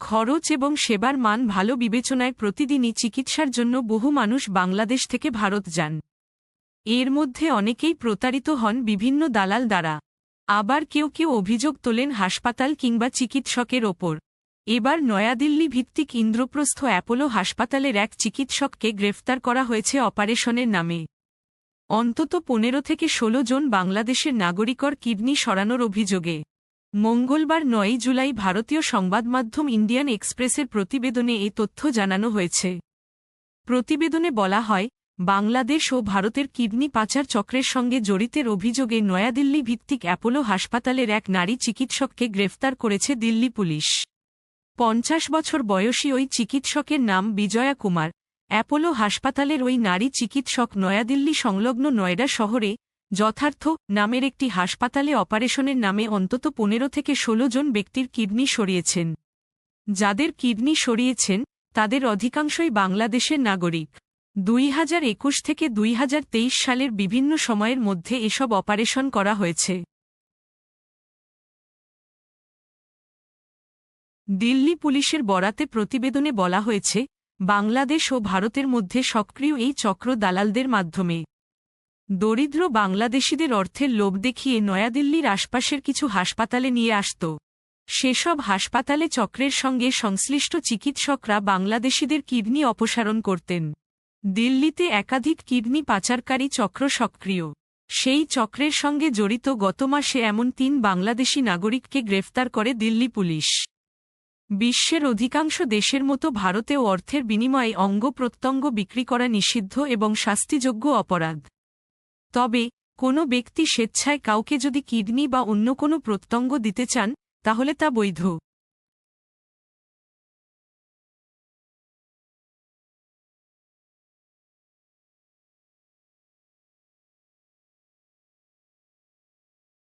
খরচ এবং সেবার মান ভালো বিবেচনায় প্রতিদিনই চিকিৎসার জন্য বহু মানুষ বাংলাদেশ থেকে ভারত যান। এর মধ্যে অনেকেই প্রতারিত হন বিভিন্ন দালাল দ্বারা। আবার কেউ কেউ অভিযোগ তোলেন হাসপাতাল কিংবা চিকিৎসকের ওপর। এবার নয়াদিল্লি ভিত্তিক ইন্দ্রপ্রস্থ অ্যাপোলো হাসপাতালের এক চিকিৎসককে গ্রেফতার করা হয়েছে অপারেশনের নামে। অন্তত পনেরো থেকে ১৬ জন বাংলাদেশের নাগরিকর কিডনি সরানোর অভিযোগে। মঙ্গলবার নয়ই জুলাই ভারতীয় সংবাদমাধ্যম ইন্ডিয়ান এক্সপ্রেসের প্রতিবেদনে এ তথ্য জানানো হয়েছে। প্রতিবেদনে বলা হয়, বাংলাদেশ ও ভারতের কিডনি পাচার চক্রের সঙ্গে জড়িতের অভিযোগে নয়াদিল্লি ভিত্তিক অ্যাপোলো হাসপাতালের এক নারী চিকিৎসককে গ্রেফতার করেছে দিল্লি পুলিশ। পঞ্চাশ বছর বয়সী ওই চিকিৎসকের নাম বিজয়া কুমার। অ্যাপোলো হাসপাতালের ওই নারী চিকিৎসক নয়াদিল্লি সংলগ্ন নয়ডা শহরে যথার্থ, নামের একটি হাসপাতালে অপারেশনের নামে অন্তত পনেরো থেকে ১৬ জন ব্যক্তির কিডনি সরিয়েছেন। যাদের কিডনি সরিয়েছেন, তাদের অধিকাংশই বাংলাদেশের নাগরিক। দুই হাজার একুশ থেকে দুই হাজার তেইশ সালের বিভিন্ন সময়ের মধ্যে এসব অপারেশন করা হয়েছে। দিল্লি পুলিশের বরাতে প্রতিবেদনে বলা হয়েছে, বাংলাদেশ ও ভারতের মধ্যে সক্রিয় এই চক্র দালালদের মাধ্যমে। দরিদ্র বাংলাদেশিদের অর্থের লোভ দেখিয়ে নয়াদিল্লির আশপাশের কিছু হাসপাতালে নিয়ে আসত। সেসব হাসপাতালে চক্রের সঙ্গে সংশ্লিষ্ট চিকিৎসকরা বাংলাদেশিদের কিডনি অপসারণ করতেন। দিল্লিতে একাধিক কিডনি পাচারকারী চক্র সক্রিয়। সেই চক্রের সঙ্গে জড়িত গত মাসে এমন তিন বাংলাদেশি নাগরিককে গ্রেফতার করে দিল্লি পুলিশ। বিশ্বের অধিকাংশ দেশের মতো ভারতেও অর্থের বিনিময়ে অঙ্গ প্রত্যঙ্গ বিক্রি করা নিষিদ্ধ এবং শাস্তিযোগ্য অপরাধ। তবে, কোনো ব্যক্তি স্বেচ্ছায় কাউকে যদি কিডনি বা অন্য কোনো প্রত্যঙ্গ দিতে চান, তাহলে তা বৈধ।